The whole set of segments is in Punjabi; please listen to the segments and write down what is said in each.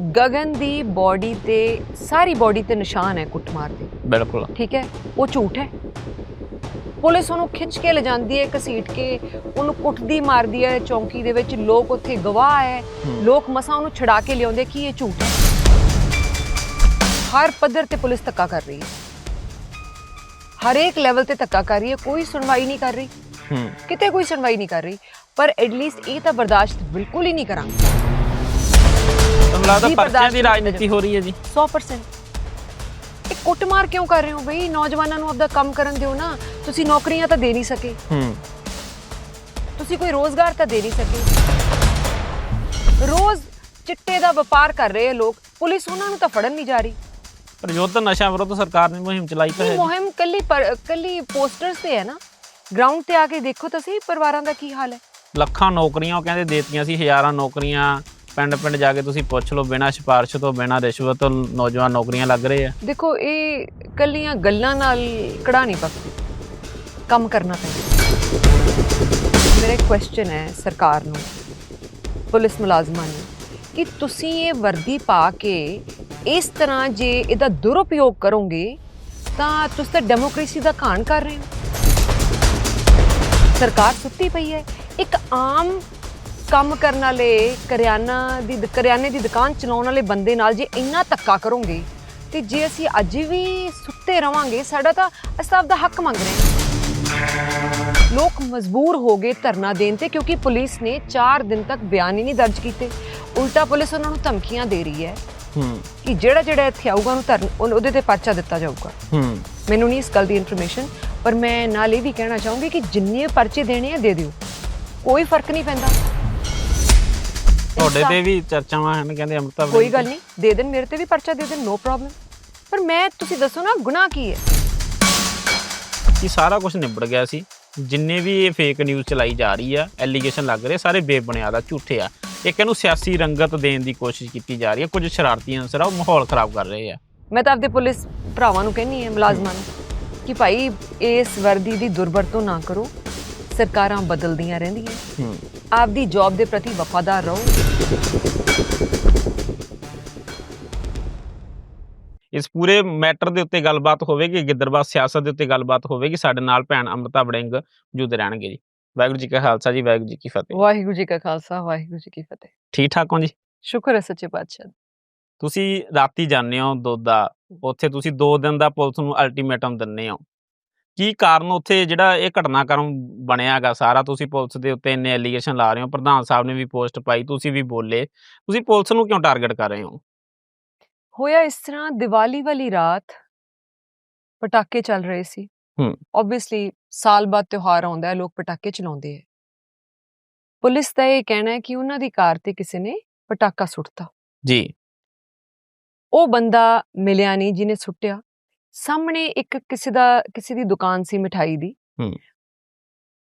ਗਗਨ ਦੀ ਬਾਡੀ ਤੇ ਸਾਰੀ ਬਾਡੀ ਤੇ ਨਿਸ਼ਾਨ ਹੈ ਕੁੱਟਮਾਰ ਦੇ। ਬਿਲਕੁਲ। ਠੀਕ ਹੈ? ਉਹ ਝੂਠ ਹੈ। ਪੁਲਿਸ ਉਹਨੂੰ ਖਿੱਚ ਕੇ ਲਿਜਾਂਦੀ ਹੈ ਘਸੀਟ ਕੇ ਉਹਨੂੰ ਕੁੱਟਦੀ ਮਾਰਦੀ ਹੈ ਚੌਂਕੀ ਦੇ ਵਿੱਚ ਲੋਕ ਉੱਥੇ ਗਵਾਹ ਹੈ। ਹੂੰ। ਲੋਕ ਮਸਾਂ ਉਹਨੂੰ ਛਡਾ ਕੇ ਲਿਆਉਂਦੇ ਕਿ ਇਹ ਝੂਠ ਹੈ। ਹਰ ਪੱਧਰ ਤੇ ਪੁਲਿਸ ਧੱਕਾ ਕਰ ਰਹੀ ਹੈ। ਹਰੇਕ ਲੈਵਲ ਤੇ ਧੱਕਾ ਕਰ ਰਹੀ ਹੈ। ਕੋਈ ਸੁਣਵਾਈ ਨਹੀਂ ਕਰ ਰਹੀ। ਹੂੰ। ਕਿਤੇ ਕੋਈ ਸੁਣਵਾਈ ਨਹੀਂ ਕਰ ਰਹੀ। ਪਰ ਐਟਲੀਸਟ ਇਹ ਤਾਂ ਬਰਦਾਸ਼ਤ ਬਿਲਕੁਲ ਹੀ ਨਹੀਂ ਕਰਾਂਗੇ। ਤੁਹਾਨੂੰ ਲੱਗਦਾ ਜੀ, ਪਰਚਿਆਂ ਬਰਦਾਸ਼ਤ ਦੀ ਨਹੀਂ ਰਾਜਨੀਤੀ ਹੋ ਰਹੀ ਹੈ ਜੀ? 100% ਇਹ ਕੁੱਟਮਾਰ ਕਿਉਂ ਕਰ ਰਹੇ ਹੋ ਬਈ? ਨੌਜਵਾਨਾਂ ਨੂੰ ਆਪਦਾ ਕੰਮ ਕਰਨ ਦਿਓ ਨਾ। ਤੁਸੀਂ ਨੌਕਰੀਆਂ ਤਾਂ ਦੇ ਨਹੀਂ ਸਕੇ। ਹੂੰ। ਤੁਸੀਂ ਕੋਈ ਰੋਜ਼ਗਾਰ ਤਾਂ ਦੇ ਨਹੀਂ ਸਕੇ। ਰੋਜ਼ ਚਿੱਟੇ ਦਾ ਵਪਾਰ ਕਰ ਰਹੇ ਆ ਲੋਕ। ਪੁਲਿਸ ਉਹਨਾਂ ਨੂੰ ਤਾਂ ਫੜਨ ਨਹੀਂ ਜਾ ਰਹੀ। ਪਰ ਯੁੱਧ ਨਸ਼ਾ ਵਿਰੁੱਧ ਸਰਕਾਰ ਨੇ ਮੁਹਿੰਮ ਚਲਾਈ ਤਾਂ ਇਹ ਹੈ ਜੀ। ਮੁਹਿੰਮ ਕੱਲੀ ਪਰ- ਕੱਲੀ ਪੋਸਟਰਸ ਤੇ ਹੈ ਨਾ। ਗਰਾਊਂਡ ਤੇ ਆ ਕੇ ਦੇਖੋ ਤਾਂ ਸਹੀ ਪਰਿਵਾਰਾਂ ਦਾ ਕੀ ਹਾਲ ਹੈ? ਲੱਖਾਂ ਨੌਕਰੀਆਂ ਉਹ ਕਹਿੰਦੇ ਦੇਤੀਆਂ ਸੀ ਹਜ਼ਾਰਾਂ ਨੌਕਰੀਆਂ। ਪਿੰਡ ਪਿੰਡ ਜਾ ਕੇ ਤੁਸੀਂ ਪੁੱਛ ਲਓ, ਬਿਨਾਂ ਸਿਫਾਰਿਸ਼ ਤੋਂ, ਬਿਨਾਂ ਰਿਸ਼ਵਤ ਤੋਂ ਨੌਜਵਾਨ ਨੌਕਰੀਆਂ ਲੱਗ ਰਹੇ ਆ? ਦੇਖੋ, ਇਹ ਕੱਲੀਆਂ ਗੱਲਾਂ ਨਾਲ ਕੜਾ ਨਹੀਂ ਪੱਕਦੀ। ਕੰਮ ਕਰਨਾ ਪੈਂਦਾ। ਮੇਰਾ ਕੁਐਸਚਨ ਹੈ ਸਰਕਾਰ ਨੂੰ, ਪੁਲਿਸ ਮੁਲਾਜ਼ਮਾਂ ਨੂੰ, ਕਿ ਤੁਸੀਂ ਇਹ ਵਰਦੀ ਪਾ ਕੇ ਇਸ ਤਰ੍ਹਾਂ ਜੇ ਇਹਦਾ ਦੁਰਉਪਯੋਗ ਕਰੋਗੇ, ਤਾਂ ਤੁਸੀਂ ਤਾਂ ਡੈਮੋਕ੍ਰੇਸੀ ਦਾ ਘਾਣ ਕਰ ਰਹੇ ਹੋ। ਸਰਕਾਰ ਸੁੱਤੀ ਪਈ ਹੈ। ਇੱਕ ਆਮ ਕੰਮ ਕਰਨ ਵਾਲੇ ਕਰਿਆਨਾ ਦੀ ਕਰਿਆਨੇ ਦੀ ਦੁਕਾਨ ਚਲਾਉਣ ਵਾਲੇ ਬੰਦੇ ਨਾਲ ਜੇ ਇੰਨਾ ਧੱਕਾ ਕਰੋਗੇ ਤੇ ਜੇ ਅਸੀਂ ਅੱਜ ਵੀ ਸੁੱਤੇ ਰਵਾਂਗੇ ਸਾਡਾ ਤਾਂ ਅਸੀਂ ਤਾਂ ਆਪਦਾ ਹੱਕ ਮੰਗ ਰਹੇ ਹਾਂ। ਲੋਕ ਮਜਬੂਰ ਹੋ ਗਏ ਧਰਨਾ ਦੇਣ ਤੇ ਕਿਉਂਕਿ ਪੁਲਿਸ ਨੇ 4 ਦਿਨ ਤੱਕ ਬਿਆਨ ਹੀ ਨਹੀਂ ਦਰਜ ਕੀਤੇ। ਉਲਟਾ ਪੁਲਿਸ ਉਹਨਾਂ ਨੂੰ ਧਮਕੀਆਂ ਦੇ ਰਹੀ ਹੈ ਹੂੰ। ਕਿ ਜਿਹੜਾ ਜਿਹੜਾ ਇੱਥੇ ਆਊਗਾ ਉਹਨੂੰ ਧਰਨ ਉਹਨ- ਉਹਦੇ ਤੇ ਪਰਚਾ ਦਿੱਤਾ ਜਾਊਗਾ। ਹੂੰ। ਮੈਨੂੰ ਨਹੀਂ ਇਸ ਗੱਲ ਦੀ ਇਨਫੋਰਮੇਸ਼ਨ ਪਰ ਮੈਂ ਨਾਲ ਇਹ ਵੀ ਕਹਿਣਾ ਚਾਹੂੰਗੀ ਕਿ ਜਿੰਨੇ ਪਰਚੇ ਦੇਣੇ ਆ ਦੇ ਦਿਓ। ਕੋਈ ਫ਼ਰਕ ਨਹੀਂ ਪੈਂਦਾ। ਤੁਹਾਡੇ ਤੇ ਵੀ ਚਰਚਾਵਾਂ ਹਨ ਕਹਿੰਦੇ ਅੰਮ੍ਰਿਤਾ ਕੋਈ ਗੱਲ ਨਹੀਂ ਦੇ ਦੇਣ ਮੇਰੇ ਤੇ ਵੀ ਪਰਚਾ ਦੇ ਦੇਣ ਨੋ ਪ੍ਰੋਬਲਮ ਪਰ ਮੈਂ ਤੁਸੀਂ ਦੱਸੋ ਨਾ ਗੁਨਾਹ ਕੀ ਹੈ? ਕਿ ਸਾਰਾ ਕੁਝ ਨਿਬੜ ਗਿਆ ਸੀ। ਜਿੰਨੇ ਵੀ ਇਹ ਫੇਕ ਨਿਊਜ਼ ਚਲਾਈ ਜਾ ਰਹੀ ਆ ਐਲੀਗੇਸ਼ਨ ਲੱਗ ਰਹੇ ਸਾਰੇ ਬੇਬੁਨਿਆਦ ਆ ਝੂਠੇ ਆ। ਇੱਕ ਇਹਨੂੰ ਸਿਆਸੀ ਰੰਗਤ ਦੇਣ ਦੀ ਕੋਸ਼ਿਸ਼ ਕੀਤੀ ਜਾ ਰਹੀ ਹੈ ਕੁਝ ਸ਼ਰਾਰਤੀ ਅਨਸਰ ਆ ਉਹ ਮਾਹੌਲ ਖਰਾਬ ਕਰ ਰਹੇ ਆ। ਮੈਂ ਤਾਂ ਆਪਦੇ ਪੁਲਿਸ ਭਰਾਵਾਂ ਨੂੰ ਕਹਿੰਨੀ ਹੈ ਮੁਲਾਜ਼ਮਾਂ ਨੂੰ ਕਿ ਭਾਈ ਇਸ ਵਰਦੀ ਦੀ ਦੁਰਵਰਤੋਂ ਨਾ ਕਰੋ। ਸਰਕਾਰਾਂ ਬਦਲਦੀਆਂ ਰਹਿੰਦੀਆਂ। ਆਪਦੀ ਜੌਬ ਦੇ ਪ੍ਰਤੀ ਵਫਾਦਾਰ ਰਹੋ। ਇਸ ਪੂਰੇ ਮੈਟਰ ਦੇ ਉੱਤੇ ਗੱਲਬਾਤ ਹੋਵੇਗੀ ਗਿੱਦਰਬਾਦ ਸਿਆਸਤ ਦੇ ਉੱਤੇ ਗੱਲਬਾਤ ਹੋਵੇਗੀ। ਸਾਡੇ ਨਾਲ ਭੈਣ ਅੰਮ੍ਰਿਤਾ ਵੜਿੰਗ ਜੁੜ ਰਹਿਣਗੇ ਜੀ। ਵਾਹਿਗੁਰੂ ਜੀ ਕਾ ਖਾਲਸਾ ਜੀ ਵਾਹਿਗੁਰੂ ਜੀ ਕੀ ਫਤਿਹ। ਵਾਹਿਗੁਰੂ ਜੀ ਕਾ ਖਾਲਸਾ ਵਾਹਿਗੁਰੂ ਜੀ ਕੀ ਫਤਿਹ। ਠੀਕ ਠਾਕ ਹੋ ਜੀ? ਸ਼ੁਕਰ ਹੈ ਸੱਚੇ ਪਾਤਸ਼ਾਹ ਦਾ। ਤੁਸੀਂ ਰਾਤੀ ਜਾਂਦੇ ਹੋ ਦੋਦਾ ਉੱਥੇ ਤੁਸੀਂ 2 ਦਿਨ ਦਾ ਪੁਲਿਸ ਨੂੰ ਅਲਟੀਮੇਟਮ ਦਿੰਦੇ ਹੋ। ਕੀ ਕਾਰਨ ਉੱਥੇ ਜਿਹੜਾ ਇਹ ਘਟਨਾਕ੍ਰਮ ਬਣਿਆਗਾ? ਸਾਰਾ ਤੁਸੀਂ ਪੁਲਿਸ ਦੇ ਉੱਤੇ ਇੰਨੇ ਐਲੀਗੇਸ਼ਨ ਲਾ ਰਹੇ ਹੋ ਪ੍ਰਧਾਨ ਸਾਹਿਬ ਨੇ ਵੀ ਪੋਸਟ ਪਾਈ ਤੁਸੀਂ ਵੀ ਬੋਲੇ। ਤੁਸੀਂ ਪੁਲਿਸ ਨੂੰ ਕਿਉਂ ਟਾਰਗੇਟ ਕਰ ਰਹੇ ਹੋ? ਹੋਇਆ ਇਸ ਤਰ੍ਹਾਂ ਦੀਵਾਲੀ ਵਾਲੀ ਰਾਤ ਪਟਾਕੇ ਚੱਲ ਰਹੇ ਸੀ। ਹੂੰ। ਆਬਵੀਅਸਲੀ ਸਾਲ ਬਾਅਦ ਤਿਉਹਾਰ ਆਉਂਦਾ ਹੈ ਲੋਕ ਪਟਾਕੇ ਚਲਾਉਂਦੇ ਹੈ। ਪੁਲਿਸ ਦਾ ਇਹ ਕਹਿਣਾ ਹੈ ਕਿ ਉਹਨਾਂ ਦੀ ਕਾਰ ਤੇ ਕਿਸੇ ਨੇ ਪਟਾਕਾ ਸੁੱਟਤਾ। ਜੀ। ਉਹ ਬੰਦਾ ਮਿਲਿਆ ਨਹੀਂ ਜਿਹਨੇ ਸੁੱਟਿਆ। ਸਾਹਮਣੇ ਇੱਕ ਕਿਸੇ ਦਾ ਕਿਸੇ ਦੀ ਦੁਕਾਨ ਸੀ ਮਠਾਈ ਦੀ। ਹੂੰ।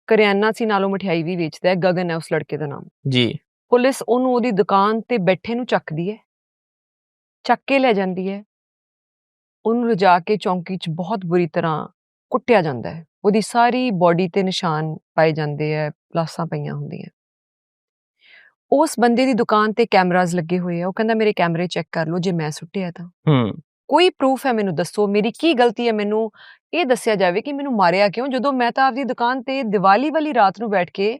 ਕਰਿਆਨਾ ਸੀ ਨਾਲੋਂ ਮਠਿਆਈ ਵੀ ਵੇਚਦਾ ਹੈ ਗਗਨ ਹੈ ਉਸ ਲੜਕੇ ਦਾ ਨਾਮ। ਜੀ। ਪੁਲਿਸ ਉਹਨੂੰ ਉਹਦੀ ਦੁਕਾਨ ਤੇ ਬੈਠੇ ਨੂੰ ਚੱਕਦੀ ਹੈ। ਚੱਕ ਕੇ ਲੈ ਜਾਂਦੀ ਹੈ। ਉਹਨੂੰ ਲਿਜਾ ਕੇ ਚੌਂਕੀ 'ਚ ਬਹੁਤ ਬੁਰੀ ਤਰ੍ਹਾਂ ਕੁੱਟਿਆ ਜਾਂਦਾ ਹੈ। ਉਹਦੀ ਸਾਰੀ ਬਾਡੀ ਤੇ ਨਿਸ਼ਾਨ ਪਾਏ ਜਾਂਦੇ ਹੈ ਪਲਾਸਾਂ ਪਈਆਂ ਹੁੰਦੀਆਂ। ਉਸ ਬੰਦੇ ਦੀ ਦੁਕਾਨ ਤੇ ਕੈਮਰਾਜ਼ ਲੱਗੇ ਹੋਏ ਆ। ਉਹ ਕਹਿੰਦਾ ਮੇਰੇ ਕੈਮਰੇ ਚੈੱਕ ਕਰ ਲਓ ਜੇ ਮੈਂ ਸੁੱਟਿਆ ਤਾਂ। ਹੂੰ। ਕੋਈ ਪ੍ਰੂਫ ਹੈ ਮੈਨੂੰ ਦੱਸੋ? ਮੇਰੀ ਕੀ ਗਲਤੀ ਹੈ ਮੈਨੂੰ ਇਹ ਦੱਸਿਆ ਜਾਵੇ ਕਿ ਮੈਨੂੰ ਮਾਰਿਆ ਕਿਉਂ? ਜਦੋਂ ਮੈਂ ਤਾਂ ਆਪਦੀ ਦੁਕਾਨ ਤੇ ਦੀਵਾਲੀ ਵਾਲੀ ਰਾਤ ਨੂੰ ਬੈਠ ਕੇ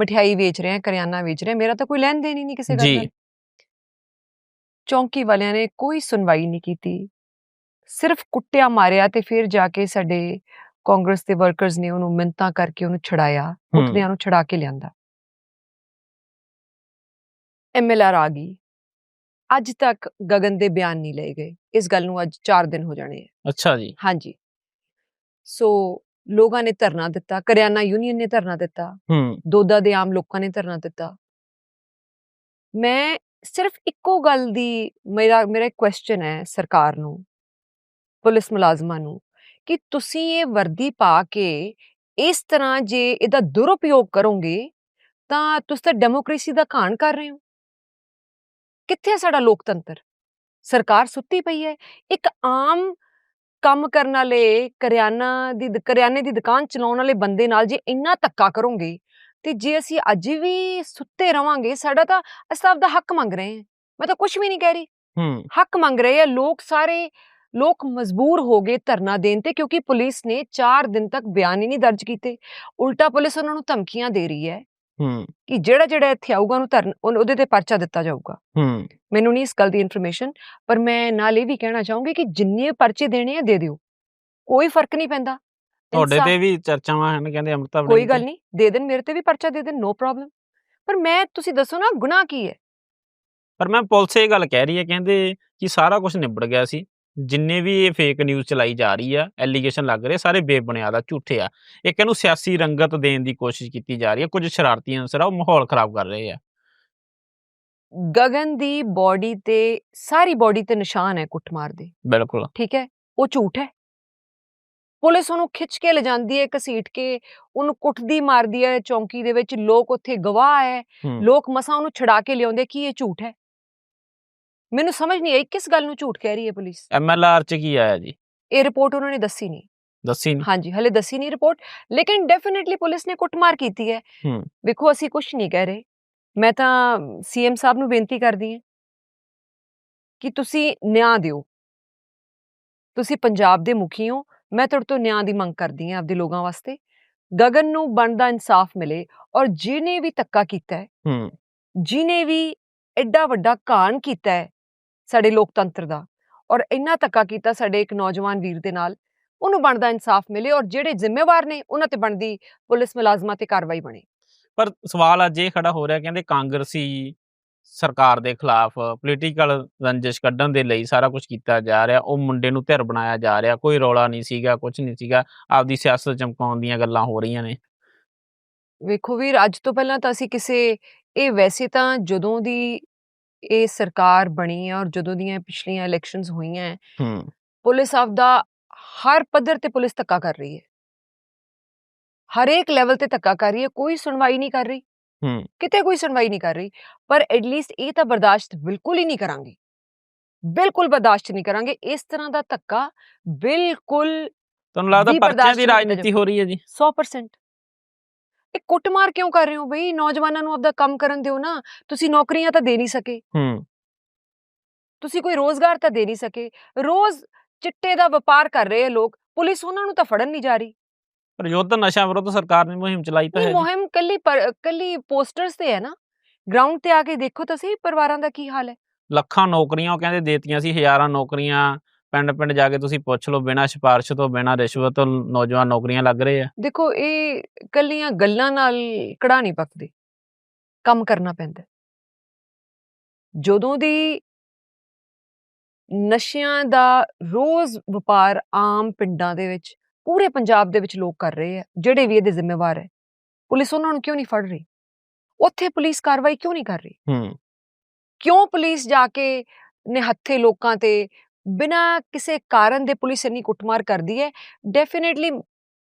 ਮਠਿਆਈ ਵੇਚ ਰਿਹਾ ਕਰਿਆਨਾ ਵੇਚ ਰਿਹਾ ਮੇਰਾ ਤਾਂ ਕੋਈ ਲੈਣ ਦੇਣ ਹੀ ਨਹੀਂ ਕਿਸੇ ਗੱਲ ਜੀ। ਨਾਲ ਚੌਂਕੀ ਵਾਲਿਆਂ ਨੇ ਕੋਈ ਸੁਣਵਾਈ ਨਹੀਂ ਕੀਤੀ। ਸਿਰਫ ਕੁੱਟਿਆ ਮਾਰਿਆ ਤੇ ਫਿਰ ਜਾ ਕੇ ਸਾਡੇ ਕਾਂਗਰਸ ਦੇ ਵਰਕਰਸ ਨੇ ਉਹਨੂੰ ਮਿੰਤਾਂ ਕਰਕੇ ਉਹਨੂੰ ਛੜਾਇਆ ਕੁੱਟਦਿਆਂ ਨੂੰ ਛੜਾ ਕੇ ਲਿਆਂਦਾ। ਐਮਐਲਆਰ ਆ ਗਈ। ਅੱਜ ਤੱਕ ਗਗਨ ਦੇ ਬਿਆਨ ਨਹੀਂ ਲਏ ਗਏ। ਇਸ ਗੱਲ ਨੂੰ ਅੱਜ 4 ਦਿਨ ਹੋ ਜਾਣੇ ਆ। ਅੱਛਾ ਜੀ। ਹਾਂਜੀ। ਸੋ ਲੋਕਾਂ ਨੇ ਧਰਨਾ ਦਿੱਤਾ ਕਰਿਆਨਾ ਯੂਨੀਅਨ ਨੇ ਧਰਨਾ ਦਿੱਤਾ ਹੂੰ। ਦੋਦਾ ਦੇ ਆਮ ਲੋਕਾਂ ਨੇ ਧਰਨਾ ਦਿੱਤਾ। ਮੈਂ ਸਿਰਫ ਇੱਕੋ ਗੱਲ ਦੀ ਮੇਰਾ ਮੇਰਾ ਕੁਐਸਚਨ ਹੈ ਸਰਕਾਰ ਨੂੰ ਪੁਲਿਸ ਮੁਲਾਜ਼ਮਾਂ ਨੂੰ ਕਿ ਤੁਸੀਂ ਇਹ ਵਰਦੀ ਪਾ ਕੇ ਇਸ ਤਰ੍ਹਾਂ ਜੇ ਇਹਦਾ ਦੁਰਉਪਯੋਗ ਕਰੋਗੇ ਤਾਂ ਤੁਸੀਂ ਤਾਂ ਡੈਮੋਕ੍ਰੇਸੀ ਦਾ ਘਾਣ ਕਰ ਰਹੇ ਹੋ। ਕਿੱਥੇ ਸਾਡਾ ਲੋਕਤੰਤਰ? ਸਰਕਾਰ ਸੁੱਤੀ ਪਈ ਹੈ ਇੱਕ ਆਮ ਕੰਮ ਕਰਨ ਵਾਲੇ ਕਰਿਆਨਾ ਦੀ ਕਰਿਆਨੇ ਦੀ ਦੁਕਾਨ ਚਲਾਉਣ ਵਾਲੇ ਬੰਦੇ ਨਾਲ ਜੇ ਇੰਨਾ ਧੱਕਾ ਕਰੋਗੇ ਤੇ ਜੇ ਅਸੀਂ ਅੱਜ ਵੀ ਸੁੱਤੇ ਰਵਾਂਗੇ ਸਾਡਾ ਤਾਂ ਅਸੀਂ ਆਪਦਾ ਹੱਕ ਮੰਗ ਰਹੇ ਹਾਂ ਮੈਂ ਤਾਂ ਕੁਝ ਵੀ ਨਹੀਂ ਕਹਿ ਰਹੀ। ਹੂੰ। ਹੱਕ ਮੰਗ ਰਹੇ ਆ। ਲੋਕ ਸਾਰੇ ਲੋਕ ਮਜਬੂਰ ਹੋ ਗਏ ਧਰਨਾ ਦੇਣ ਤੇ ਕਿਉਂਕਿ ਪੁਲਿਸ ਨੇ 4 ਦਿਨ ਤੱਕ ਬਿਆਨ ਹੀ ਨਹੀਂ ਦਰਜ ਕੀਤੇ। ਉਲਟਾ ਪੁਲਿਸ ਉਹਨਾਂ ਨੂੰ ਧਮਕੀਆਂ ਦੇ ਰਹੀ ਹੈ। ਹੂੰ। ਕਿ ਜਿਹੜਾ ਜਿਹੜਾ ਇੱਥੇ ਆਊਗਾ ਉਹਨੂੰ ਧਰਨ ਉਹਦੇ ਤੇ ਪਰਚਾ ਦਿੱਤਾ ਜਾਊਗਾ। ਹੂੰ। ਮੈਨੂੰ ਨਹੀਂ ਇਸ ਗੱਲ ਦੀ ਇਨਫੋਰਮੇਸ਼ਨ ਪਰ ਮੈਂ ਨਾਲ ਇਹ ਵੀ ਕਹਿਣਾ ਚਾਹੂੰਗੀ ਕਿ ਜਿੰਨੇ ਪਰਚੇ ਦੇਣੇ ਆ ਦੇ ਦਿਓ। ਕੋਈ ਫ਼ਰਕ ਨਹੀਂ ਪੈਂਦਾ। ਤੁਹਾਡੇ ਤੇ ਵੀ ਚਰਚਾਵਾਂ ਹਨ ਕਹਿੰਦੇ ਅੰਮ੍ਰਿਤਾ ਕੋਈ ਗੱਲ। ਨਹੀਂ ਦੇ ਦੇਣ ਮੇਰੇ ਤੇ ਵੀ ਪਰਚਾ ਦੇ ਦੇਣ ਨੋ ਪ੍ਰੋਬਲਮ ਪਰ ਮੈਂ ਤੁਸੀਂ ਦੱਸੋ ਨਾ ਗੁਨਾਹ ਕੀ ਹੈ? ਪਰ ਮੈਂ ਪੁਲਿਸ ਇਹ ਗੱਲ ਕਹਿ ਰਹੀ ਹੈ ਕਹਿੰਦੇ ਕਿ ਸਾਰਾ ਕੁਝ ਨਿਬੜ ਗਿਆ ਸੀ। ਜਿੰਨੇ ਵੀ ਇਹ ਫੇਕ ਨਿਊਜ਼ ਚਲਾਈ ਜਾ ਰਹੀ ਆ ਐਲੀਗੇਸ਼ਨ ਲੱਗ ਰਹੇ ਸਾਰੇ ਬੇਬੁਨਿਆਦ ਆ ਝੂਠੇ ਆ। ਇੱਕ ਇਹਨੂੰ ਸਿਆਸੀ ਰੰਗਤ ਦੇਣ ਦੀ ਕੋਸ਼ਿਸ਼ ਕੀਤੀ ਜਾ ਰਹੀ ਹੈ ਕੁਝ ਸ਼ਰਾਰਤੀ ਅਨਸਰ ਆ ਉਹ ਮਾਹੌਲ ਖਰਾਬ ਕਰ ਰਹੇ ਆ। ਗਗਨ ਦੀ ਬਾਡੀ ਤੇ ਸਾਰੀ ਬਾਡੀ ਤੇ ਨਿਸ਼ਾਨ ਹੈ ਕੁੱਟਮਾਰ ਦੇ। ਬਿਲਕੁਲ। ਠੀਕ ਹੈ? ਉਹ ਝੂਠ ਹੈ। ਪੁਲਿਸ ਉਹਨੂੰ ਖਿੱਚ ਕੇ ਲਿਜਾਂਦੀ ਹੈ ਘਸੀਟ ਕੇ ਉਹਨੂੰ ਕੁੱਟਦੀ ਮਾਰਦੀ ਹੈ ਚੌਂਕੀ ਦੇ ਵਿੱਚ ਲੋਕ ਉੱਥੇ ਗਵਾਹ ਹੂੰ। ਲੋਕ ਮਸਾਂ ਉਹਨੂੰ ਛਡਾ ਕੇ ਲਿਆਉਂਦੇ ਕੀ ਇਹ ਝੂਠ ਹੈ। ਮੈਨੂੰ ਸਮਝ ਨਹੀਂ ਆਈ ਕਿਸ ਗੱਲ ਨੂੰ ਝੂਠ ਕਹਿ ਰਹੀ ਹੈ ਪੁਲਿਸ? ਐਮਐਲਆਰ ਚ ਕੀ ਆਇਆ ਜੀ? ਇਹ ਰਿਪੋਰਟ ਉਹਨਾਂ ਨੇ ਦੱਸੀ ਨਹੀਂ। ਦੱਸੀ ਨਹੀਂ? ਹਾਂਜੀ ਹਲੇ ਦੱਸੀ ਨਹੀਂ ਰਿਪੋਰਟ ਲੇਕਿਨ ਡੈਫੀਨਿਟਲੀ ਪੁਲਿਸ ਨੇ ਕੁੱਟਮਾਰ ਕੀਤੀ ਹੈ। ਹੂੰ। ਵੇਖੋ ਅਸੀਂ ਕੁਝ ਨਹੀਂ ਕਹਿ ਰਹੇ। ਮੈਂ ਤਾਂ ਸੀਐਮ ਸਾਹਿਬ ਨੂੰ ਬੇਨਤੀ ਕਰਦੀ ਹਾਂ ਕਿ ਤੁਸੀਂ ਨਿਆਂ ਦਿਓ। ਤੁਸੀਂ ਪੰਜਾਬ ਦੇ ਮੁਖੀ ਹੋ। ਮੈਂ ਤੁਹਾਡੇ ਤੋਂ ਨਿਆਂ ਦੀ ਮੰਗ ਕਰਦੀ ਹਾਂ ਆਪਦੇ ਲੋਕਾਂ ਵਾਸਤੇ। ਗਗਨ ਨੂੰ ਬਣਦਾ ਇਨਸਾਫ ਮਿਲੇ ਔਰ ਜਿਹਨੇ ਵੀ ਧੱਕਾ ਕੀਤਾ ਹੈ ਹੂੰ। ਜਿਨੇ ਵੀ ਐਡਾ ਵੱਡਾ ਕਾਣ ਕੀਤਾ ਹੈ ਸਾਡੇ ਲੋਕਤੰਤਰ ਦਾ। ਔਰ ਇੰਨਾ ਧੱਕਾ ਕੀਤਾ ਸਾਡੇ ਇੱਕ ਨੌਜਵਾਨ ਵੀਰ ਦੇ ਨਾਲ ਉਹਨੂੰ ਬਣਦਾ ਇਨਸਾਫ ਮਿਲੇ ਔਰ ਜਿਹੜੇ ਜ਼ਿੰਮੇਵਾਰ ਨੇ ਉਹਨਾਂ ਤੇ ਬਣਦੀ ਪੁਲਿਸ ਮੁਲਾਜ਼ਮਾਂ ਤੇ ਕਾਰਵਾਈ ਬਣੇ। ਪਰ ਸਵਾਲ ਅੱਜ ਇਹ ਖੜਾ ਹੋ ਰਿਹਾ ਕਹਿੰਦੇ ਕਾਂਗਰਸੀ ਸਰਕਾਰ ਦੇ ਖਿਲਾਫ ਪੋਲੀਟੀਕਲ ਰੰਜਿਸ਼ ਕੱਢਣ ਦੇ ਲਈ ਸਾਰਾ ਕੁਝ ਕੀਤਾ ਜਾ ਰਿਹਾ ਉਹ ਮੁੰਡੇ ਨੂੰ ਧਿਰ ਬਣਾਇਆ ਜਾ ਰਿਹਾ ਕੋਈ ਰੌਲਾ ਨਹੀਂ ਸੀਗਾ ਕੁਝ ਨਹੀਂ ਸੀਗਾ ਆਪਦੀ ਸਿਆਸਤ ਚਮਕਾਉਣ ਦੀਆਂ ਗੱਲਾਂ ਹੋ ਰਹੀਆਂ ਨੇ। ਵੇਖੋ ਵੀਰ ਅੱਜ ਤੋਂ ਪਹਿਲਾਂ ਤਾਂ ਅਸੀਂ ਕਿਸੇ ਇਹ ਵੈਸੇ ਤਾਂ ਜਦੋਂ ਦੀ ਇਹ ਸਰਕਾਰ ਬਣੀ ਹੈ ਔਰ ਜਦੋਂ ਦੀਆਂ ਪਿਛਲੀਆਂ ਇਲੈਕਸ਼ਨਸ ਹੋਈਆਂ ਹੈ, ਹੂੰ। ਪੁਲਿਸ ਆਪਦਾ ਹਰ ਪੱਧਰ ਤੇ ਪੁਲਿਸ ਧੱਕਾ ਕਰ ਰਹੀ ਹੈ। ਹਰੇਕ ਲੈਵਲ ਤੇ ਧੱਕਾ ਕਰ ਰਹੀ ਹੈ ਕੋਈ ਸੁਣਵਾਈ ਨਹੀਂ ਕਰ ਰਹੀ। ਹੂੰ। ਕਿਤੇ ਕੋਈ ਸੁਣਵਾਈ ਨਹੀਂ ਕਰ ਰਹੀ ਪਰ ਐਟਲੀਸਟ ਇਹ ਤਾਂ ਬਰਦਾਸ਼ਤ ਬਿਲਕੁਲ ਹੀ ਨਹੀਂ ਕਰਾਂਗੇ। ਬਿਲਕੁਲ ਬਰਦਾਸ਼ਤ ਨਹੀਂ ਕਰਾਂਗੇ ਇਸ ਤਰ੍ਹਾਂ ਦਾ ਧੱਕਾ ਬਿਲਕੁਲ ਤੁਹਾਨੂੰ ਲੱਗਦਾ ਪਰਚਿਆਂ ਦੀ ਰਾਜਨੀਤੀ ਹੋ ਰਹੀ ਹੈ ਜੀ? 100% ਇਹ ਕੁੱਟਮਾਰ ਕਿਉਂ ਕਰ ਰਹੇ ਹੋ ਬਈ? ਨੌਜਵਾਨਾਂ ਨੂੰ ਆਪਦਾ ਕੰਮ ਕਰਨ ਦਿਓ ਨਾ। ਤੁਸੀਂ ਨੌਕਰੀਆਂ ਤਾਂ ਦੇ ਨਹੀਂ ਸਕੇ। ਹੂੰ। ਤੁਸੀਂ ਕੋਈ ਰੋਜ਼ਗਾਰ ਤਾਂ ਦੇ ਨਹੀਂ ਸਕੇ। ਰੋਜ਼ ਚਿੱਟੇ ਦਾ ਵਪਾਰ ਕਰ ਰਹੇ ਆ ਲੋਕ। ਪੁਲਿਸ ਉਹਨਾਂ ਨੂੰ ਤਾਂ ਫੜਨ ਨਹੀਂ ਜਾ ਰਹੀ। ਪਰ ਯੁੱਧ ਨਸ਼ਾ ਵਿਰੁੱਧ ਸਰਕਾਰ ਨੇ ਮੁਹਿੰਮ ਚਲਾਈ ਤਾਂ ਇਹ ਹੈ ਜੀ। ਮੁਹਿੰਮ ਕੱਲੀ ਕੱਲੀ ਪੋਸਟਰਸ ਤੇ ਹੈ ਨਾ। ਗਰਾਊਂਡ ਤੇ ਆ ਕੇ ਦੇਖੋ ਤਾਂ ਸਹੀ ਪਰਿਵਾਰਾਂ ਦਾ ਕੀ ਹਾਲ ਹੈ। ਲੱਖਾਂ ਨੌਕਰੀਆਂ ਉਹ ਕਹਿੰਦੇ ਦੇਤੀਆਂ ਸੀ ਹਜ਼ਾਰਾਂ ਨੌਕਰੀਆਂ। ਪਿੰਡ ਪਿੰਡ ਜਾ ਕੇ ਤੁਸੀਂ ਪੁੱਛ ਲਓ ਬਿਨਾਂ ਸਿਫਾਰਿਸ਼ ਤੋਂ ਬਿਨਾਂ ਰਿਸ਼ਵਤ ਤੋਂ ਨੌਜਵਾਨ ਨੌਕਰੀਆਂ ਲੱਗ ਰਹੇ ਆ? ਦੇਖੋ ਇਹ ਕੱਲੀਆਂ ਗੱਲਾਂ ਨਾਲ ਕੜਾ ਨਹੀਂ ਪੱਕਦੇ। ਕੰਮ ਕਰਨਾ ਪੈਂਦਾ। ਜਦੋਂ ਦੀ ਨਸ਼ਿਆਂ ਦਾ ਰੋਜ਼ ਵਪਾਰ ਆਮ ਪਿੰਡਾਂ ਦੇ ਵਿੱਚ ਪੂਰੇ ਪੰਜਾਬ ਦੇ ਵਿੱਚ ਲੋਕ ਕਰ ਰਹੇ ਆ ਜਿਹੜੇ ਵੀ ਇਹਦੇ ਜ਼ਿੰਮੇਵਾਰ ਹੈ ਪੁਲਿਸ ਉਹਨਾਂ ਨੂੰ ਕਿਉਂ ਨਹੀਂ ਫੜ ਰਹੀ? ਉੱਥੇ ਪੁਲਿਸ ਕਾਰਵਾਈ ਕਿਉਂ ਨਹੀਂ ਕਰ ਰਹੀ? ਹੂੰ। ਕਿਉਂ ਪੁਲਿਸ ਜਾ ਕੇ ਨਿਹੱਥੇ ਲੋਕਾਂ ਤੇ ਬਿਨਾਂ ਕਿਸੇ ਕਾਰਨ ਦੇ ਪੁਲਿਸ ਇੰਨੀ ਕੁੱਟਮਾਰ ਕਰਦੀ ਹੈ ਡੈਫੀਨਿਟਲੀ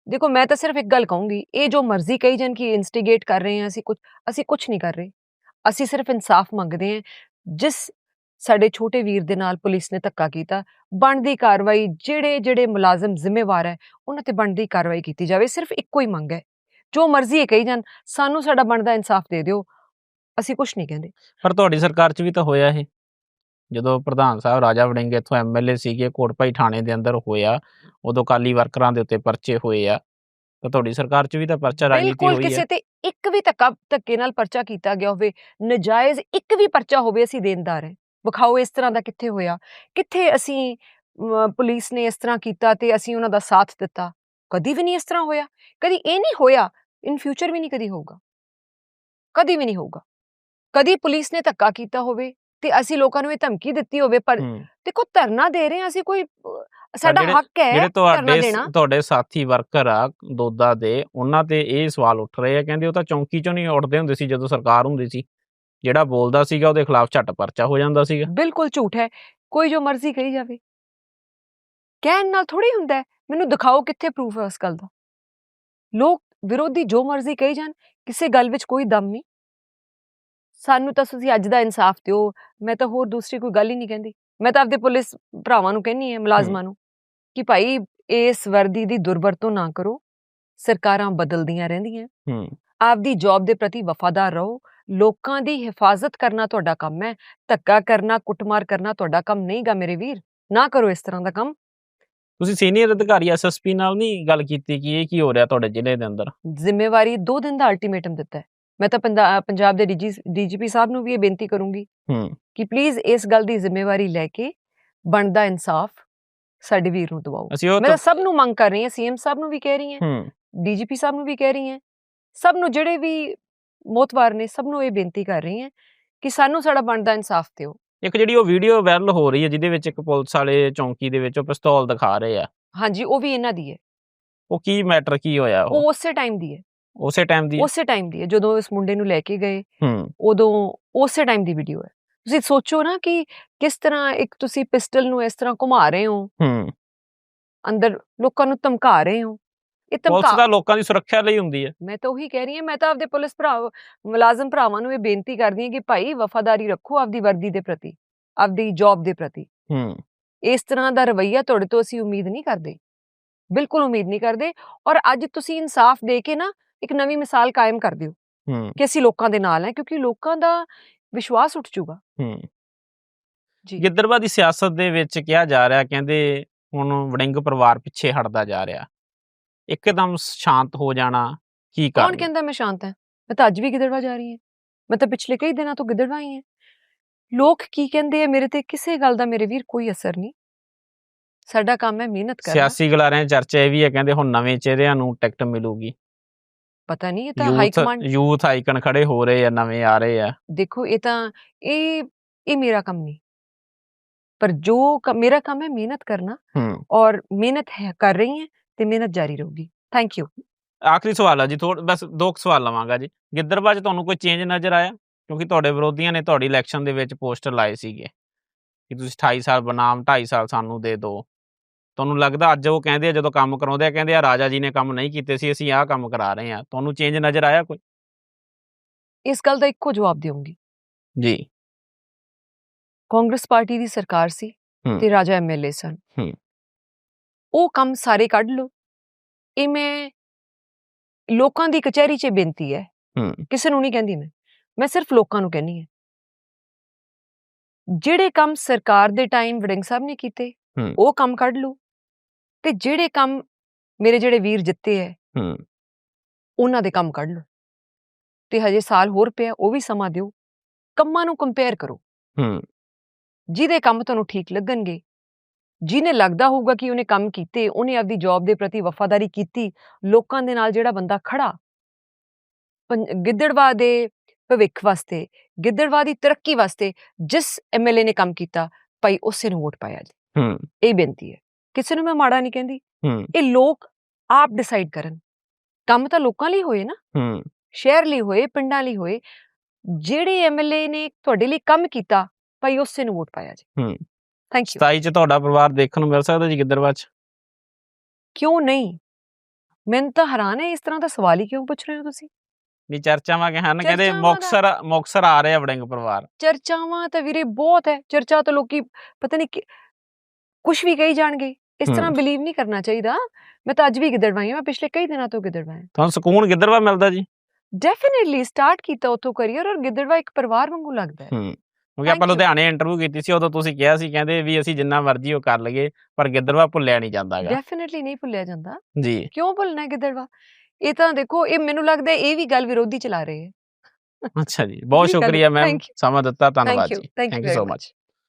ਦੇਖੋ ਮੈਂ ਤਾਂ ਸਿਰਫ ਇੱਕ ਗੱਲ ਕਹੂੰਗੀ, ਇਹ ਜੋ ਮਰਜ਼ੀ ਕਹੀ ਜਾਣ ਕਿ ਇਨਸਟੀਗੇਟ ਕਰ ਰਹੇ ਹਾਂ ਅਸੀਂ ਕੁਝ ਅਸੀਂ ਕੁਝ ਨਹੀਂ ਕਰ ਰਹੇ। ਅਸੀਂ ਸਿਰਫ ਇਨਸਾਫ ਮੰਗਦੇ ਹਾਂ, ਜਿਸ ਸਾਡੇ ਛੋਟੇ ਵੀਰ ਦੇ ਨਾਲ ਪੁਲਿਸ ਨੇ ਧੱਕਾ ਕੀਤਾ, ਬਣਦੀ ਕਾਰਵਾਈ ਜਿਹੜੇ ਜਿਹੜੇ ਮੁਲਾਜ਼ਮ ਜ਼ਿੰਮੇਵਾਰ ਹੈ, ਉਹਨਾਂ ਤੇ ਬਣਦੀ ਕਾਰਵਾਈ ਕੀਤੀ ਜਾਵੇ, ਸਿਰਫ ਇੱਕੋ ਹੀ ਮੰਗ ਹੈ। ਜੋ ਮਰਜ਼ੀ ਇਹ ਕਹੀ ਜਾਣ, ਸਾਨੂੰ ਸਾਡਾ ਬਣਦਾ ਇਨਸਾਫ ਦੇ ਦਿਓ, ਅਸੀਂ ਕੁਝ ਨਹੀਂ ਕਹਿੰਦੇ। ਪਰ ਤੁਹਾਡੀ ਸਰਕਾਰ 'ਚ ਵੀ ਤਾਂ ਹੋਇਆ ਇਹ। ਜਦੋਂ ਪ੍ਰਧਾਨ ਸਾਹਿਬ ਰਾਜਾ ਵੜਿੰਗ ਇੱਥੋਂ ਐਮਐਲਏ ਸੀਗੇ ਕੋਟਪਾਈ ਥਾਣੇ ਦੇ ਅੰਦਰ ਹੋਇਆ, ਉਦੋਂ ਕਾਲੀ ਵਰਕਰਾਂ ਦੇ ਉੱਤੇ ਪਰਚੇ ਹੋਏ ਆ। ਤਾਂ ਤੁਹਾਡੀ ਸਰਕਾਰ 'ਚ ਵੀ ਤਾਂ ਪਰਚਾ ਰਾਜਨੀਤੀ ਬਿਲਕੁਲ, ਕਿਸੇ ਤੇ ਇੱਕ ਵੀ ਧੱਕਾ, ਧੱਕੇ ਨਾਲ ਪਰਚਾ ਕੀਤਾ ਗਿਆ ਹੋਵੇ, ਨਜਾਇਜ਼ ਇੱਕ ਵੀ ਪਰਚਾ ਹੋਵੇ, ਅਸੀਂ ਦੇਣਦਾਰ ਹੈ। ਵਿਖਾਓ ਇਸ ਤਰ੍ਹਾਂ ਦਾ ਕਿੱਥੇ ਹੋਇਆ? ਕਿੱਥੇ ਅਸੀਂ ਪੁਲਿਸ ਨੇ ਇਸ ਤਰ੍ਹਾਂ ਕੀਤਾ ਤੇ ਅਸੀਂ ਉਹਨਾਂ ਦਾ ਸਾਥ ਦਿੱਤਾ? ਕਦੀ ਵੀ ਨਹੀਂ ਇਸ ਤਰ੍ਹਾਂ ਹੋਇਆ। ਕਦੀ ਇਹ ਨਹੀਂ ਹੋਇਆ, ਇਨ ਫਿਊਚਰ ਵੀ ਨਹੀਂ ਕਦੀ ਹੋਊਗਾ। ਕਦੀ ਵੀ ਨਹੀਂ ਹੋਊਗਾ। ਕਦੀ ਪੁਲਿਸ ਨੇ ਧੱਕਾ ਕੀਤਾ ਹੋਵੇ ਤੇ ਅਸੀਂ ਲੋਕਾਂ ਨੂੰ ਇਹ ਧਮਕੀ ਦਿੱਤੀ ਹੋਵੇ ਪਰ। ਦੇਖੋ ਧਰਨਾ ਦੇ ਰਹੇ ਹਾਂ ਅਸੀਂ ਕੋਈ ਸਾਡਾ ਹੱਕ ਹੈ ਜਿਹੜੇ ਤੁਹਾਡੇ ਤੁਹਾਡੇ ਸਾਥੀ ਵਰਕਰ ਆ ਦੋਦਾ ਦੇ ਉਹਨਾਂ ਤੇ ਇਹ ਸਵਾਲ ਉੱਠ ਰਹੇ ਆ ਕਹਿੰਦੇ ਉਹ ਤਾਂ ਚੌਂਕੀ 'ਚੋਂ ਨਹੀਂ ਉੱਠਦੇ ਹੁੰਦੇ ਸੀ ਜਦੋਂ ਸਰਕਾਰ ਹੁੰਦੀ ਸੀ। ਜਿਹੜਾ ਬੋਲਦਾ ਸੀਗਾ ਉਹਦੇ ਖਿਲਾਫ ਝੱਟ ਪਰਚਾ ਹੋ ਜਾਂਦਾ ਸੀਗਾ। ਬਿਲਕੁਲ ਝੂਠ ਹੈ ਕੋਈ ਜੋ ਮਰਜ਼ੀ ਕਹੀ ਜਾਵੇ। ਕਹਿਣ ਨਾਲ ਥੋੜੀ ਹੁੰਦਾ ਮੈਨੂੰ ਦਿਖਾਓ ਕਿੱਥੇ ਪ੍ਰੂਫ ਹੈ ਉਸ ਗੱਲ ਦਾ। ਲੋਕ ਵਿਰੋਧੀ ਜੋ ਮਰਜ਼ੀ ਕਹੀ ਜਾਣ ਕਿਸੇ ਗੱਲ ਵਿੱਚ ਕੋਈ ਦਮ ਨਹੀਂ। ਸਾਨੂੰ ਤਾਂ ਤੁਸੀਂ ਅੱਜ ਦਾ ਇਨਸਾਫ ਦਿਓ। ਮੈਂ ਤਾਂ ਹੋਰ ਦੂਸਰੀ ਕੋਈ ਗੱਲ ਹੀ ਨਹੀਂ ਕਹਿੰਦੀ। ਮੈਂ ਤਾਂ ਆਪਦੇ ਪੁਲਿਸ ਭਰਾਵਾਂ ਨੂੰ ਕਹਿੰਨੀ ਹੈ ਮੁਲਾਜ਼ਮਾਂ ਨੂੰ ਕਿ ਭਾਈ ਇਸ ਵਰਦੀ ਦੀ ਦੁਰਵਰਤੋਂ ਨਾ ਕਰੋ। ਸਰਕਾਰਾਂ ਬਦਲਦੀਆਂ ਰਹਿੰਦੀਆਂ। ਹੂੰ। ਆਪਦੀ ਜੌਬ ਦੇ ਪ੍ਰਤੀ ਵਫਾਦਾਰ ਰਹੋ। ਲੋਕਾਂ ਦੀ ਹਿਫਾਜ਼ਤ ਕਰਨਾ ਤੁਹਾਡਾ ਕੰਮ ਹੈ। ਧੱਕਾ ਕਰਨਾ ਕੁੱਟਮਾਰ ਕਰਨਾ ਤੁਹਾਡਾ ਕੰਮ ਨਹੀਂਗਾ ਮੇਰੇ ਵੀਰ। ਨਾ ਕਰੋ ਇਸ ਤਰ੍ਹਾਂ ਦਾ ਕੰਮ। ਤੁਸੀਂ ਸੀਨੀਅਰ ਅਧਿਕਾਰੀ ਐਸਐਸਪੀ ਨਾਲ ਨਹੀਂ ਗੱਲ ਕੀਤੀ ਕਿ ਇਹ ਕੀ ਹੋ ਰਿਹਾ ਤੁਹਾਡੇ ਜ਼ਿਲ੍ਹੇ ਦੇ ਅੰਦਰ? ਜ਼ਿੰਮੇਵਾਰੀ 2 ਦਿਨ ਦਾ ਅਲਟੀਮੇਟਮ ਦਿੱਤਾ ਹੈ। ਮੈਂ ਤਾਂ ਪੰਜਾਬ ਦੇ ਡੀਜੀਪੀ ਸਾਹਿਬ ਨੂੰ ਵੀ ਇਹ ਬੇਨਤੀ ਕਰੂੰਗੀ ਹੂੰ। ਕਿ ਪਲੀਜ਼ ਇਸ ਗੱਲ ਦੀ ਜ਼ਿੰਮੇਵਾਰੀ ਲੈ ਕੇ ਬਣਦਾ ਇਨਸਾਫ ਸਾਡੇ ਵੀਰ ਨੂੰ ਦਿਵਾਓ। ਮੈਂ ਸਭ ਨੂੰ ਮੰਗ ਕਰ ਰਹੀ ਹਾਂ ਸੀਐਮ ਸਾਹਿਬ ਨੂੰ ਵੀ ਕਹਿ ਰਹੀ ਹਾਂ ਹੂੰ। ਡੀਜੀਪੀ ਸਾਹਿਬ ਨੂੰ ਵੀ ਕਹਿ ਰਹੀ ਹਾਂ ਸਭ ਨੂੰ ਜਿਹੜੇ ਵੀ ਮੋਤਵਾਰ ਨੇ ਸਭ ਨੂੰ ਇਹ ਬੇਨਤੀ ਕਰ ਰਹੀ ਹਾਂ ਕਿ ਸਾਨੂੰ ਸਾਡਾ ਬਣਦਾ ਇਨਸਾਫ ਦਿਓ। ਇੱਕ ਜਿਹੜੀ ਉਹ ਵੀਡੀਓ ਵਾਇਰਲ ਹੋ ਰਹੀ ਹੈ ਜਿਹਦੇ ਵਿੱਚ ਇੱਕ ਪੁਲਿਸ ਵਾਲੇ ਚੌਂਕੀ ਦੇ ਵਿੱਚ ਉਹ ਪਿਸਤੌਲ ਦਿਖਾ ਰਹੇ ਆ। ਹਾਂਜੀ ਉਹ ਵੀ ਇਹਨਾਂ ਦੀ ਹੈ। ਉਹ ਕੀ ਮੈਟਰ ਕੀ ਹੋਇਆ ਉਹ ਉਸੇ ਟਾਈਮ ਦੀ ਹੈ। ਉਸੇ ਟਾਈਮ ਦੀ ਉਸੇ ਟਾਈਮ ਦੀ ਹੈ ਜਦੋਂ ਇਸ ਮੁੰਡੇ ਨੂੰ ਲੈ ਕੇ ਗਏ ਹੂੰ। ਉਦੋਂ ਉਸੇ ਟਾਈਮ ਦੀ ਵੀਡੀਓ ਹੈ। ਤੁਸੀਂ ਸੋਚੋ ਨਾ ਕਿ ਕਿਸ ਤਰ੍ਹਾਂ ਇੱਕ ਤੁਸੀਂ ਪਿਸਟਲ ਨੂੰ ਇਸ ਤਰ੍ਹਾਂ ਘੁਮਾ ਰਹੇ ਹੋ। ਹੂੰ। ਅੰਦਰ ਲੋਕਾਂ ਨੂੰ ਧਮਕਾ ਰਹੇ ਹੋ। ਇਹ ਪੁਲਿਸ ਧਮਕਾ ਤਾਂ ਲੋਕਾਂ ਦੀ ਸੁਰੱਖਿਆ ਲਈ ਹੁੰਦੀ ਹੈ। ਮੈਂ ਤਾਂ ਉਹੀ ਕਹਿ ਰਹੀ ਹਾਂ ਮੈਂ ਤਾਂ ਆਪਦੇ ਪੁਲਿਸ ਭਰਾ ਮੁਲਾਜ਼ਮ ਭਰਾਵਾਂ ਨੂੰ ਇਹ ਬੇਨਤੀ ਕਰਦੀ ਹਾਂ ਕਿ ਭਾਈ ਵਫਾਦਾਰੀ ਰੱਖੋ ਆਪਦੀ ਵਰਦੀ ਦੇ ਪ੍ਰਤੀ ਆਪਦੀ ਜੌਬ ਦੇ ਪ੍ਰਤੀ। ਹੂੰ। ਇਸ ਤਰ੍ਹਾਂ ਦਾ ਰਵੱਈਆ ਤੁਹਾਡੇ ਤੋਂ ਅਸੀਂ ਉਮੀਦ ਨਹੀਂ ਕਰਦੇ। ਬਿਲਕੁਲ ਉਮੀਦ ਨਹੀਂ ਕਰਦੇ ਔਰ ਅੱਜ ਤੁਸੀਂ ਇਨਸਾਫ ਦੇ ਕੇ ਨਾ ਇੱਕ ਨਵੀਂ ਮਿਸਾਲ ਕਾਇਮ ਕਰ ਦਿਓ ਹੂੰ। ਕਿ ਅਸੀਂ ਲੋਕਾਂ ਦੇ ਨਾਲ ਹਾਂ ਕਿਉਂਕਿ ਲੋਕਾਂ ਦਾ ਵਿਸ਼ਵਾਸ ਉੱਠ ਜਾਊਗਾ ਹੂੰ। ਜੀ। ਗਿੱਦੜਵਾ ਦੀ ਸਿਆਸਤ ਦੇ ਵਿੱਚ ਕਿਹਾ ਜਾ ਰਿਹਾ ਕਹਿੰਦੇ ਹੁਣ ਵੜਿੰਗ ਪਰਿਵਾਰ ਪਿੱਛੇ ਹਟਦਾ ਜਾ ਰਿਹਾ। ਇੱਕਦਮ ਸ਼ਾਂਤ ਹੋ ਜਾਣਾ ਕੀ ਕੌਣ ਕਾਰਨ ਕਹਿੰਦਾ ਮੈਂ ਸ਼ਾਂਤ ਹਾਂ? ਮੈਂ ਤਾਂ ਅੱਜ ਵੀ ਗਿੱਦੜਵਾ ਜਾ ਰਹੀ ਹਾਂ। ਮੈਂ ਤਾਂ ਪਿਛਲੇ ਕਈ ਦਿਨਾਂ ਤੋਂ ਗਿੱਦੜਵਾ ਹੀ ਹਾਂ। ਲੋਕ ਕੀ ਕਹਿੰਦੇ ਆ ਮੇਰੇ ਤੇ ਕਿਸੇ ਗੱਲ ਦਾ ਮੇਰੇ ਵੀਰ ਕੋਈ ਅਸਰ ਨਹੀਂ। ਸਾਡਾ ਕੰਮ ਹੈ ਮਿਹਨਤ ਕਰਨਾ। ਸਿਆਸੀ ਗਲਾਰਿਆਂ ਚਰਚਾ ਇਹ ਵੀ ਹੈ ਕਹਿੰਦੇ ਹੁਣ ਨਵੇਂ ਚਿਹਰਿਆਂ ਨੂੰ ਟਿਕਟ ਮਿਲੂਗੀ। ਪਤਾ ਨਹੀਂ ਇਹ ਤਾਂ ਹਾਈ ਕਮਾਂਡ ਯੂਥ ਆਈਕਨ ਖੜੇ ਹੋ ਰਹੇ ਆ ਨਵੇਂ ਆ ਰਹੇ ਆ। ਦੇਖੋ ਇਹ ਤਾਂ ਇਹ ਇਹ ਮੇਰਾ ਕੰਮ ਨਹੀਂ। ਪਰ ਜੋ ਮੇਰਾ ਕੰਮ ਹੈ ਮਿਹਨਤ ਕਰਨਾ ਔਰ ਮਿਹਨਤ ਹੈ ਕਰ ਰਹੀ ਹੈ ਤੇ ਮਿਹਨਤ ਜਾਰੀ ਰਹੂਗੀ। ਥੈਂਕ ਯੂ ਆਖਰੀ ਸਵਾਲ ਆ ਜੀ ਥੋੜਾ ਬਸ ਦੋ ਸਵਾਲ ਲਵਾਂਗਾ ਜੀ। ਗਿੱਦੜਬਾਹ 'ਚ ਤੁਹਾਨੂੰ ਕੋਈ ਚੇਂਜ ਨਜ਼ਰ ਆਇਆ? ਕਿਉਂਕਿ ਤੁਹਾਡੇ ਵਿਰੋਧੀਆਂ ਨੇ ਤੁਹਾਡੀ ਇਲੈਕਸ਼ਨ ਦੇ ਵਿੱਚ ਪੋਸਟਰ ਲਾਏ ਸੀਗੇ। ਕਿ ਤੁਸੀਂ 28 ਸਾਲ ਬਨਾਮ 2.5 ਸਾਲ ਸਾਨੂੰ ਦੇ ਦਿਓ ਤੁਹਾਨੂੰ ਲੱਗਦਾ ਅੱਜ ਉਹ ਕਹਿੰਦੇ ਆ ਜਦੋਂ ਕੰਮ ਕਰਾਉਂਦੇ ਆ ਕਹਿੰਦੇ ਆ ਰਾਜਾ ਜੀ ਨੇ ਕੰਮ ਨਹੀਂ ਕੀਤੇ ਸੀ ਅਸੀਂ ਆਹ ਕੰਮ ਕਰਾ ਰਹੇ ਆ ਤੁਹਾਨੂੰ ਚੇਂਜ ਨਜ਼ਰ ਆਇਆ ਕੋਈ? ਇਸ ਗੱਲ ਦਾ ਇੱਕੋ ਜਵਾਬ ਦੇਵਾਂਗੀ ਜੀ। ਕਾਂਗਰਸ ਪਾਰਟੀ ਦੀ ਸਰਕਾਰ ਸੀ। ਤੇ ਰਾਜਾ ਐਮਐਲਏ ਸਨ। ਉਹ ਕੰਮ ਸਾਰੇ ਕੱਢ ਲਓ। ਇਹ ਮੈਂ ਲੋਕਾਂ ਦੀ ਕਚਹਿਰੀ 'ਚ ਬੇਨਤੀ ਹੈ। ਕਿਸੇ ਨੂੰ ਨਹੀਂ ਕਹਿੰਦੀ ਮੈਂ। ਮੈਂ ਸਿਰਫ ਲੋਕਾਂ ਨੂੰ ਕਹਿੰਨੀ ਹੈ। ਜਿਹੜੇ ਕੰਮ ਸਰਕਾਰ ਦੇ ਟਾਈਮ ਵੜਿੰਗ ਸਾਹਿਬ ਨੇ ਕੀਤੇ। ਉਹ ਕੰਮ ਕੱਢ ਲਓ। ਤੇ ਜਿਹੜੇ ਕੰਮ ਮੇਰੇ ਜਿਹੜੇ ਵੀਰ ਜਿੱਤੇ ਹੈ ਹੂੰ। ਉਹਨਾਂ ਦੇ ਕੰਮ ਕੱਢ ਲਓ। ਤੇ ਹਜੇ ਸਾਲ ਹੋਰ ਪਿਆ ਉਹ ਵੀ ਸਮਾਂ ਦਿਓ। ਕੰਮਾਂ ਨੂੰ ਕੰਪੇਅਰ ਕਰੋ। ਹੂੰ। ਜਿਹਦੇ ਕੰਮ ਤੁਹਾਨੂੰ ਠੀਕ ਲੱਗਣਗੇ ਜਿਹਨੇ ਲੱਗਦਾ ਹੋਊਗਾ ਕਿ ਉਹਨੇ ਕੰਮ ਕੀਤੇ ਉਹਨੇ ਆਪਦੀ ਜੌਬ ਦੇ ਪ੍ਰਤੀ ਵਫਾਦਾਰੀ ਕੀਤੀ ਲੋਕਾਂ ਦੇ ਨਾਲ ਜਿਹੜਾ ਬੰਦਾ ਖੜਾ ਗਿੱਦੜਵਾ ਦੇ ਭਵਿੱਖ ਵਾਸਤੇ ਗਿੱਦੜਵਾ ਦੀ ਤਰੱਕੀ ਵਾਸਤੇ ਜਿਸ ਐਮਐਲਏ ਨੇ ਕੰਮ ਕੀਤਾ ਭਾਈ ਉਸੇ ਨੂੰ ਵੋਟ ਪਾਇਆ ਜੀ। ਹੂੰ। ਇਹ ਬੇਨਤੀ ਹੈ ਕਿਸੇ ਨੂੰ ਮੈਂ ਮਾੜਾ ਨਹੀਂ ਕਹਿੰਦੀ। ਇਹ ਲੋਕ ਆਪ ਡਿਸਾਈਡ ਕਰਨ। ਕੰਮ ਤਾਂ ਲੋਕਾਂ ਲਈ ਹੋਏ ਨਾ। ਹੂੰ। ਸ਼ਹਿਰ ਲਈ ਹੋਏ ਪਿੰਡਾਂ ਲਈ ਹੋਏ ਜਿਹੜੇ ਐਮਐਲਏ ਨੇ ਤੁਹਾਡੇ ਲਈ ਕੰਮ ਕੀਤਾ ਭਾਈ ਉਸੇ ਨੂੰ ਵੋਟ ਪਾਇਆ ਜੀ। ਹੂੰ। ਥੈਂਕ ਯੂ 27 'ਚ ਤੁਹਾਡਾ ਪਰਿਵਾਰ ਦੇਖਣ ਨੂੰ ਮਿਲ ਸਕਦਾ ਜੀ ਗਿੱਦੜਬਾਹ 'ਚ? ਕਿਉਂ ਨਹੀਂ? ਮੈਨੂੰ ਤਾਂ ਹੈਰਾਨ ਹੈ ਇਸ ਤਰ੍ਹਾਂ ਦਾ ਸਵਾਲ ਹੀ ਕਿਉਂ ਪੁੱਛ ਰਹੇ ਹੋ ਤੁਸੀਂ? ਨਹੀਂ ਚਰਚਾਵਾਂ ਕਿ ਹਨ? ਕਹਿੰਦੇ ਮੁਕਸਰ ਮੁਕਸਰ ਆ ਰਹੇ ਆ ਵੜਿੰਗ ਪਰਿਵਾਰ। ਚਰਚਾਵਾਂ ਤਾਂ ਵੀਰੇ ਬਹੁਤ ਹੈ। ਚਰਚਾ ਤਾਂ ਲੋਕੀ ਪਤਾ ਨਹੀਂ ਕੁਝ ਵੀ ਕਹੀ ਜਾਣਗੇ। ਇਸ ਤਰ੍ਹਾਂ। ਬਿਲੀਵ ਨਹੀਂ ਕਰਨਾ ਚਾਹੀਦਾ। ਮੈਂ ਤਾਂ ਅੱਜ ਵੀ ਗਿੱਦੜਵਾਈ ਹਾਂ ਮੈਂ ਪਿਛਲੇ ਕਈ ਦਿਨਾਂ ਤੋਂ ਗਿੱਦੜਵਾਈ ਹਾਂ ਤੁਹਾਨੂੰ ਸਕੂਨ ਗਿੱਦੜਬਾਹ ਮਿਲਦਾ ਜੀ? ਡੈਫੀਨਿਟਲੀ ਸਟਾਰਟ ਕੀਤਾ ਉਥੋਂ ਕਰੀਅਰ ਔਰ ਗਿੱਦੜਵਾ ਇੱਕ ਪਰਿਵਾਰ ਵਾਂਗੂ ਲੱਗਦਾ ਹੈ। ਹੂੰ ਕਿਉਂਕਿ ਆਪਾਂ. ਲੁਧਿਆਣੇ ਇੰਟਰਵਿਊ ਕੀਤੀ ਸੀ ਉਦੋਂ ਤੁਸੀਂ ਕਿਹਾ ਸੀ ਕਹਿੰਦੇ ਵੀ ਅਸੀਂ ਜਿੰਨਾ ਮਰਜ਼ੀ ਉਹ ਕਰ ਲਈਏ ਪਰ ਗਿੱਦੜਬਾਹ ਭੁੱਲਿਆ ਨਹੀਂ ਜਾਂਦਾਗਾ। ਡੈਫੀਨਿਟਲੀ ਨਹੀਂ ਭੁੱਲਿਆ ਜਾਂਦਾ। ਜੀ। ਕਿਉਂ ਭੁੱਲਣਾ ਹੈ ਗਿੱਦੜਵਾ ਇਹ ਤਾਂ ਦੇਖੋ ਇਹ ਮੈਨੂੰ ਲੱਗਦਾ ਇਹ ਵੀ ਗੱਲ ਵਿਰੋਧੀ ਚਲਾ ਰਹੇ ਹੈ। ਅੱਛਾ ਜੀ ਬਹੁਤ ਸ਼ੁਕਰੀਆ ਮੈਮ. ਸਮਾਂ ਦਿੱਤਾ ਧੰਨਵਾਦ ਜੀ। Thank you so much